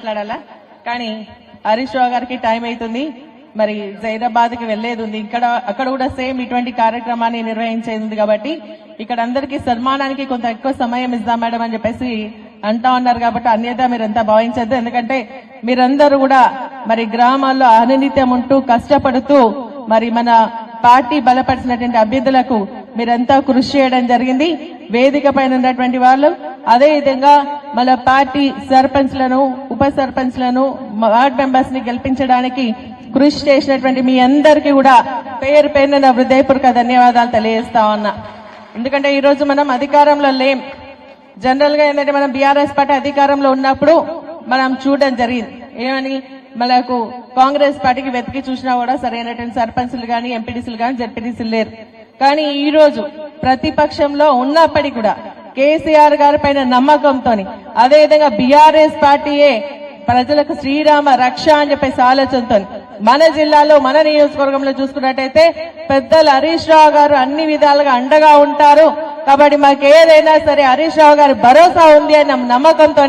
మాట్లాడాలా? కానీ హరీష్ రావు గారికి టైం అవుతుంది. మరి జైదాబాద్కి వెళ్ళేది ఉంది. ఇక్కడ అక్కడ కూడా సేమ్ ఇటువంటి కార్యక్రమాన్ని నిర్వహించేది ఉంది కాబట్టి ఇక్కడ అందరికి సన్మానానికి కొంత ఎక్కువ సమయం ఇద్దాం మేడం అని చెప్పేసి అంటా ఉన్నారు కాబట్టి అన్యత మీరంతా భావించద్దు. ఎందుకంటే మీరందరూ కూడా మరి గ్రామాల్లో అనునిత్యం ఉంటూ కష్టపడుతూ మరి మన పార్టీ బలపరిచినటువంటి అభ్యర్థులకు మీరంతా కృషి చేయడం జరిగింది. వేదిక పైన ఉన్నటువంటి వాళ్ళు అదే విధంగా మన పార్టీ సర్పంచ్లను ఉప సర్పంచ్లను వార్డ్ మెంబర్స్ని గెలిపించడానికి కృషి చేసినటువంటి మీ అందరికీ కూడా పేరు పేరున నా హృదయపూర్వక ధన్యవాదాలు తెలియజేస్తా ఉన్నా. ఎందుకంటే ఈ రోజు మనం అధికారంలో లేం. జనరల్గా ఏంటంటే మనం బీఆర్ఎస్ పార్టీ అధికారంలో ఉన్నప్పుడు మనం చూడడం జరిగింది. ఏమని? మనకు కాంగ్రెస్ పార్టీకి వెతికి చూసినా కూడా సరైనటువంటి సర్పంచ్లు కానీ ఎంపీడీసీలు కానీ జడ్పీటీసీలు లేరు. కానీ ఈ రోజు ప్రతిపక్షంలో ఉన్నప్పటికీ కూడా కేసీఆర్ గారి పైన నమ్మకంతో అదేవిధంగా బీఆర్ఎస్ పార్టీయే ప్రజలకు శ్రీరామ రక్ష అని చెప్పేసి ఆలోచనతో మన జిల్లాలో మన నియోజకవర్గంలో చూసుకున్నట్టయితే పెద్దలు హరీష్ రావు గారు అన్ని విధాలుగా అండగా ఉంటారు. కాబట్టి మాకు ఏదైనా సరే హరీష్ రావు గారి భరోసా ఉంది అన్న నమ్మకంతో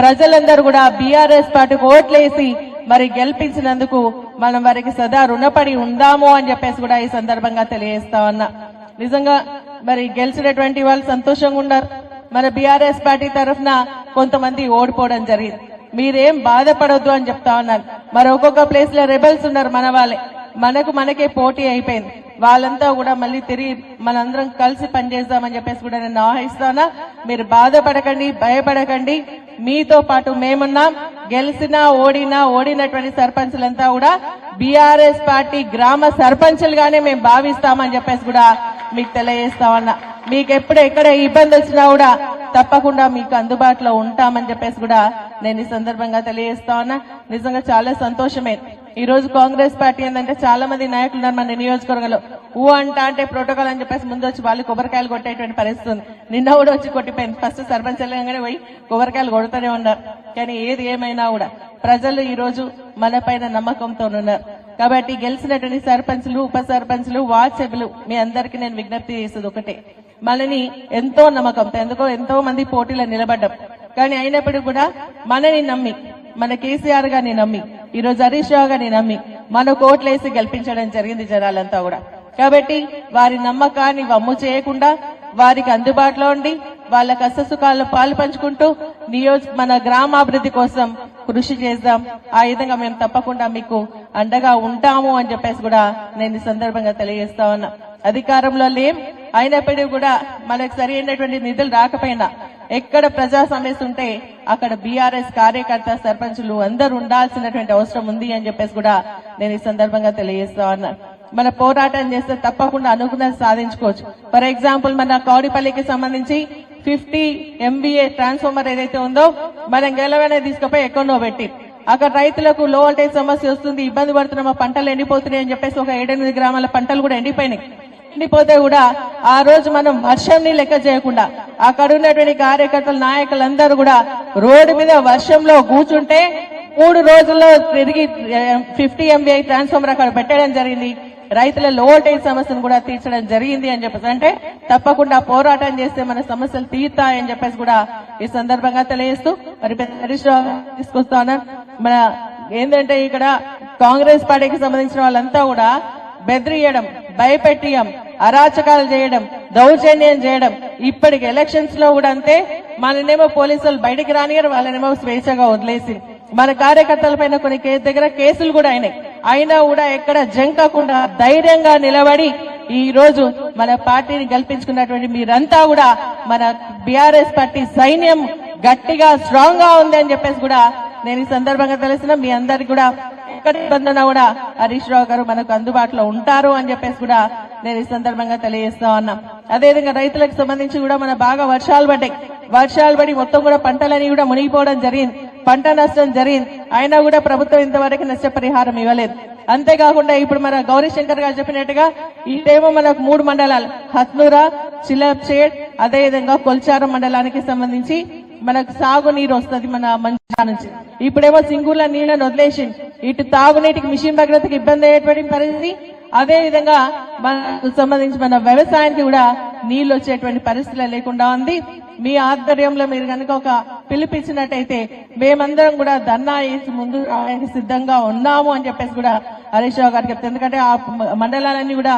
ప్రజలందరూ కూడా బీఆర్ఎస్ పార్టీకి ఓట్లేసి మరి గెలిపించినందుకు మనం వారికి సదా రుణపడి ఉందాము అని చెప్పేసి కూడా ఈ సందర్భంగా తెలియజేస్తా ఉన్నా. నిజంగా మరి గెలిచినటువంటి వాళ్ళు సంతోషంగా ఉన్నారు. మన బీఆర్ఎస్ పార్టీ తరఫున కొంతమంది ఓడిపోవడం జరిగింది. మీరేం బాధపడొద్దు అని చెప్తా ఉన్నారు మరి ఒక్కొక్క ప్లేస్లో రెబల్స్ ఉన్నారు మన వాళ్ళే. మనకు మనకే పోటీ అయిపోయింది. వాళ్ళంతా కూడా మళ్ళీ తిరిగి మనందరం కలిసి పనిచేద్దామని చెప్పేసి కూడా నేను ఆహిస్తానా మీరు బాధపడకండి భయపడకండి. మీతో పాటు మేమున్నాం. గెలిచినా ఓడినా ఓడినటువంటి సర్పంచులంతా కూడా బీఆర్ఎస్ పార్టీ గ్రామ సర్పంచులుగానే మేము భావిస్తామని చెప్పేసి కూడా మీకు తెలియజేస్తామన్నా మీకు ఎప్పుడు ఎక్కడ ఇబ్బంది వచ్చినా కూడా తప్పకుండా మీకు అందుబాటులో ఉంటామని చెప్పేసి కూడా నేను ఈ సందర్భంగా తెలియజేస్తా ఉన్నా. నిజంగా చాలా సంతోషమే. ఈ రోజు కాంగ్రెస్ పార్టీ ఏంటంటే చాలా మంది నాయకులు ఉన్నారు మన నియోజకవర్గంలో. ఊ అంట అంటే ప్రోటోకాల్ అని చెప్పేసి ముందు వచ్చి వాళ్ళు కొబ్బరికాయలు కొట్టేటువంటి పరిస్థితి ఉంది. నిన్న కూడా వచ్చి కొట్టిపోయింది. ఫస్ట్ సర్పంచ్ వెళ్ళగానే పోయి కొబ్బరికాయలు కొడుతూనే ఉన్నారు. కానీ ఏది ఏమైనా కూడా ప్రజలు ఈ రోజు మన పైన నమ్మకంతో ఉన్నారు కాబట్టి గెలిచినటువంటి సర్పంచ్లు ఉప సర్పంచ్లు వార్డ్ సభ్యులు మీ అందరికీ నేను విజ్ఞప్తి చేసేది ఒకటే. మనని ఎంతో నమ్మకంతో ఎందుకో ఎంతో మంది పోటీలో నిలబడ్డం. కానీ అయినప్పటికీ కూడా మనని నమ్మి మన కేసీఆర్ గారిని నమ్మి ఈ రోజు హరీష్ రావు గారిని నమ్మి మన కోట్లేసి గెలిపించడం జరిగింది జనాలంతా కూడా. కాబట్టి వారి నమ్మకాన్ని వమ్ము చేయకుండా వారికి అందుబాటులో ఉండి వాళ్ళ కష్ట సుఖాల్లో పాలు పంచుకుంటూ నియోజ మన గ్రామాభివృద్ధి కోసం కృషి చేద్దాం. ఆ విధంగా మేము తప్పకుండా మీకు అండగా ఉంటాము అని చెప్పేసి కూడా నేను ఈ సందర్భంగా తెలియజేస్తా ఉన్నా. అధికారంలో లేం. అయినప్పటికీ కూడా మనకు సరి అయినటువంటి నిధులు రాకపోయినా ఎక్కడ ప్రజా సమస్య ఉంటే అక్కడ బీఆర్ఎస్ కార్యకర్త సర్పంచులు అందరూ ఉండాల్సినటువంటి అవసరం ఉంది అని చెప్పేసి కూడా నేను ఈ సందర్భంగా తెలియజేస్తా ఉన్నా. మన పోరాటం చేస్తే తప్పకుండా అనుగుణం సాధించుకోవచ్చు. ఫర్ ఎగ్జాంపుల్ మన కౌడిపల్లికి సంబంధించి ఫిఫ్టీ ఎంబీఏ ట్రాన్స్ఫార్మర్ ఏదైతే ఉందో మనం గెలవనే తీసుకుపోయి ఎక్కడో పెట్టి. అక్కడ రైతులకు లో వోల్టేజ్ సమస్య వస్తుంది ఇబ్బంది పడుతున్నాం మా పంటలు ఎండిపోతున్నాయి అని చెప్పేసి ఒక ఏడెనిమిది గ్రామాల పంటలు కూడా ఎండిపోయినాయి. ఎండిపోతే కూడా ఆ రోజు మనం వర్షంని లెక్క చేయకుండా అక్కడ ఉన్నటువంటి కార్యకర్తలు నాయకులందరూ కూడా రోడ్డు మీద వర్షంలో కూర్చుంటే మూడు రోజుల్లో తిరిగి ఫిఫ్టీ ఎంబీఐ ట్రాన్స్ఫార్మర్ అక్కడ పెట్టడం జరిగింది. రైతుల లో వోల్టేజ్ సమస్యను కూడా తీర్చడం జరిగింది అని చెప్పేసి. అంటే తప్పకుండా పోరాటం చేస్తే మన సమస్యలు తీరుతాయని చెప్పేసి కూడా ఈ సందర్భంగా తెలియజేస్తూ మరి పెద్ద హరీష్ రావు తీసుకొస్తాను మన ఏంటంటే ఇక్కడ కాంగ్రెస్ పార్టీకి సంబంధించిన వాళ్ళంతా కూడా బెదిరియడం భయపెట్టియం అరాచకాలు చేయడం దౌర్జన్యం చేయడం ఇప్పటికి ఎలక్షన్స్లో కూడా అంతే. మననేమో పోలీసులు బయటికి రానియరు వాళ్ళనేమో స్వేచ్ఛగా వదిలేసి. మన కార్యకర్తల పైన కొన్ని కేసు దగ్గర కేసులు కూడా అయినాయి. అయినా కూడా ఎక్కడ జంకకుండా ధైర్యంగా నిలబడి ఈ రోజు మన పార్టీని గెలిపించుకున్నటువంటి మీరంతా కూడా మన బీఆర్ఎస్ పార్టీ సైన్యం గట్టిగా స్ట్రాంగ్గా ఉంది అని చెప్పేసి కూడా నేను ఈ సందర్భంగా తెలిసిన మీ అందరికి కూడా ఎక్కడ ఇబ్బంది కూడా హరీష్ రావు గారు మనకు అందుబాటులో ఉంటారు అని చెప్పేసి కూడా నేను ఈ సందర్భంగా తెలియజేస్తా ఉన్నా. అదేవిధంగా రైతులకు సంబంధించి కూడా మన బాగా వర్షాలు పడ్డాయి. వర్షాలు పడి మొత్తం కూడా పంటలని కూడా మునిగిపోవడం జరిగింది. పంట నష్టం జరిగింది. అయినా కూడా ప్రభుత్వం ఇంతవరకు నష్టపరిహారం ఇవ్వలేదు. అంతేకాకుండా ఇప్పుడు మన గౌరీ శంకర్ గారు చెప్పినట్టుగా ఇటేమో మనకు మూడు మండలాలు హత్నూరా చిలప్చేడ్ అదేవిధంగా కొల్చారం మండలానికి సంబంధించి మనకు సాగునీరు వస్తుంది మన మంచిగా నుంచి. ఇప్పుడేమో సింగూర్ల నీళ్ళని వదిలేసి ఇటు తాగునీటికి మిషన్ భద్రతకి ఇబ్బంది అయ్యేటువంటి పరిస్థితి. అదే విధంగా మనకు సంబంధించి మన వ్యవసాయానికి కూడా నీళ్ళు వచ్చేటువంటి పరిస్థితులు లేకుండా ఉంది. మీ ఆధ్వర్యంలో మీరు కనుక ఒక పిలిపించినట్టయితే మేమందరం కూడా ధర్నా వేసి ముందు సిద్ధంగా ఉన్నాము అని చెప్పేసి కూడా హరీష్ రావు గారు చెప్తారు. ఎందుకంటే ఆ మండలాలన్నీ కూడా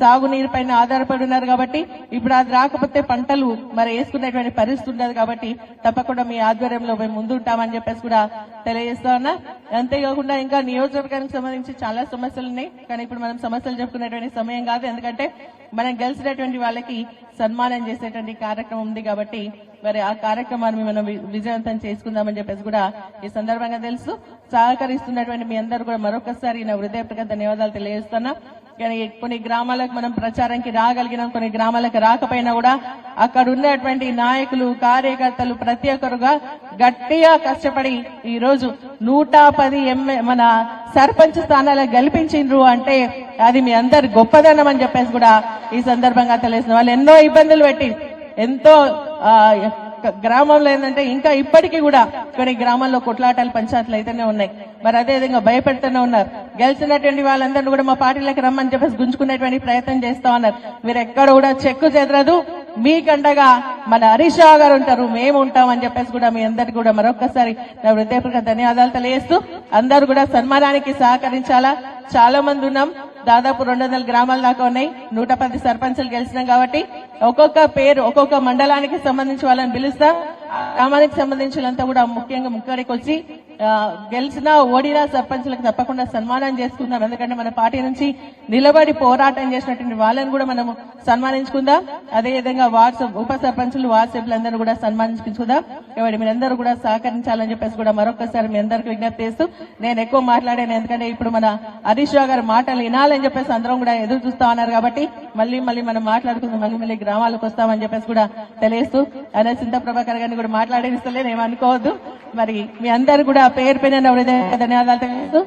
సాగునీరు పైన ఆధారపడి ఉన్నారు కాబట్టి ఇప్పుడు అది రాకపోతే పంటలు మరి వేసుకునేటువంటి పరిస్థితి ఉండదు కాబట్టి తప్పకుండా మీ ఆధ్వర్యంలో మేము ముందుంటామని చెప్పేసి కూడా తెలియజేస్తా ఉన్నా. అంతేకాకుండా ఇంకా నియోజకవర్గానికి సంబంధించి చాలా సమస్యలు ఉన్నాయి. కానీ ఇప్పుడు మనం సమస్యలు చెప్పుకునేటువంటి సమయం కాదు. ఎందుకంటే మనం గెలిచినటువంటి వాళ్ళకి సన్మానం చేసేటువంటి కార్యక్రమం ఉంది కాబట్టి మరి ఆ కార్యక్రమాన్ని మనం విజయవంతం చేసుకుందామని చెప్పేసి కూడా ఈ సందర్భంగా తెలుసు సహకరిస్తున్నటువంటి మీ అందరూ కూడా మరొకసారి నా హృదయపూర్వక ధన్యవాదాలు తెలియజేస్తున్నా. కానీ కొన్ని గ్రామాలకు మనం ప్రచారానికి రాగలిగినాం కొన్ని గ్రామాలకు రాకపోయినా కూడా అక్కడ ఉన్నటువంటి నాయకులు కార్యకర్తలు ప్రతి ఒక్కరుగా గట్టిగా కష్టపడి ఈ రోజు నూట పది ఎంఏ మన సర్పంచ్ స్థానాలకు గెలిపించిండ్రు అంటే అది మీ అందరి గొప్పదనం అని చెప్పేసి కూడా ఈ సందర్భంగా తెలిసిన వాళ్ళు ఎన్నో ఇబ్బందులు పెట్టి ఎంతో గ్రామంలో ఏంటంటే ఇంకా ఇప్పటికీ కూడా కొన్ని గ్రామాల్లో కొట్లాటాలు పంచాయతీలు అయితేనే ఉన్నాయి. మరి అదే విధంగా భయపెడుతూనే ఉన్నారు. గెలిచినటువంటి వాళ్ళందరినీ కూడా మా పార్టీలకు రమ్మని చెప్పేసి గుంజుకునేటువంటి ప్రయత్నం చేస్తా ఉన్నారు. మీరు ఎక్కడ కూడా చెక్కు చెదరదు. మీకండగా మన హరీష్ రావు గారు ఉంటారు. మేము ఉంటాం అని చెప్పేసి కూడా మీ అందరికి కూడా మరొకసారి నా హృదయపూర్వక ధన్యవాదాలు తెలియజేస్తూ అందరూ కూడా సన్మానానికి సహకరించాలా? చాలా మంది ఉన్నాం. దాదాపు రెండు వందల గ్రామాల దాకా ఉన్నాయి. నూట పది సర్పంచులు గెలిచినాం కాబట్టి ఒక్కొక్క పేరు ఒక్కొక్క మండలానికి సంబంధించి వాళ్ళని పిలుస్తా. గ్రామానికి సంబంధించినంతా కూడా ముఖ్యంగా ముక్కడికి వచ్చి గెలిచినా ఓడినా సర్పంచ్లకు తప్పకుండా సన్మానం చేసుకుందాం ఎందుకంటే మన పార్టీ నుంచి నిలబడి పోరాటం చేసినటువంటి వాళ్ళని కూడా మనము సన్మానించుకుందాం. అదే విధంగా వాట్సాప్ ఉప సర్పంచులు వార్డ్ అందరూ కూడా సన్మానించుకుందాం. కాబట్టి మీరందరూ కూడా సహకరించాలని చెప్పేసి కూడా మరొకసారి మీ అందరికి విజ్ఞప్తి చేస్తూ నేను ఎక్కువ మాట్లాడాను. ఎందుకంటే ఇప్పుడు మన హరీష్ రావు గారి మాటలు వినాలని చెప్పేసి అందరం కూడా ఎదురు చూస్తా ఉన్నారు కాబట్టి మళ్ళీ మళ్ళీ మనం మాట్లాడుకుందాం. మళ్ళీ మళ్ళీ గ్రామాలకు వస్తామని చెప్పేసి కూడా తెలియస్తూ అనే చింత ప్రభాకర్ గారిని కూడా మాట్లాడేస్తలేదు ఏమనుకోవద్దు. అనుకోవద్దు మరి మీ అందరు కూడా పేరు పైన హృదయ ధన్యవాదాలు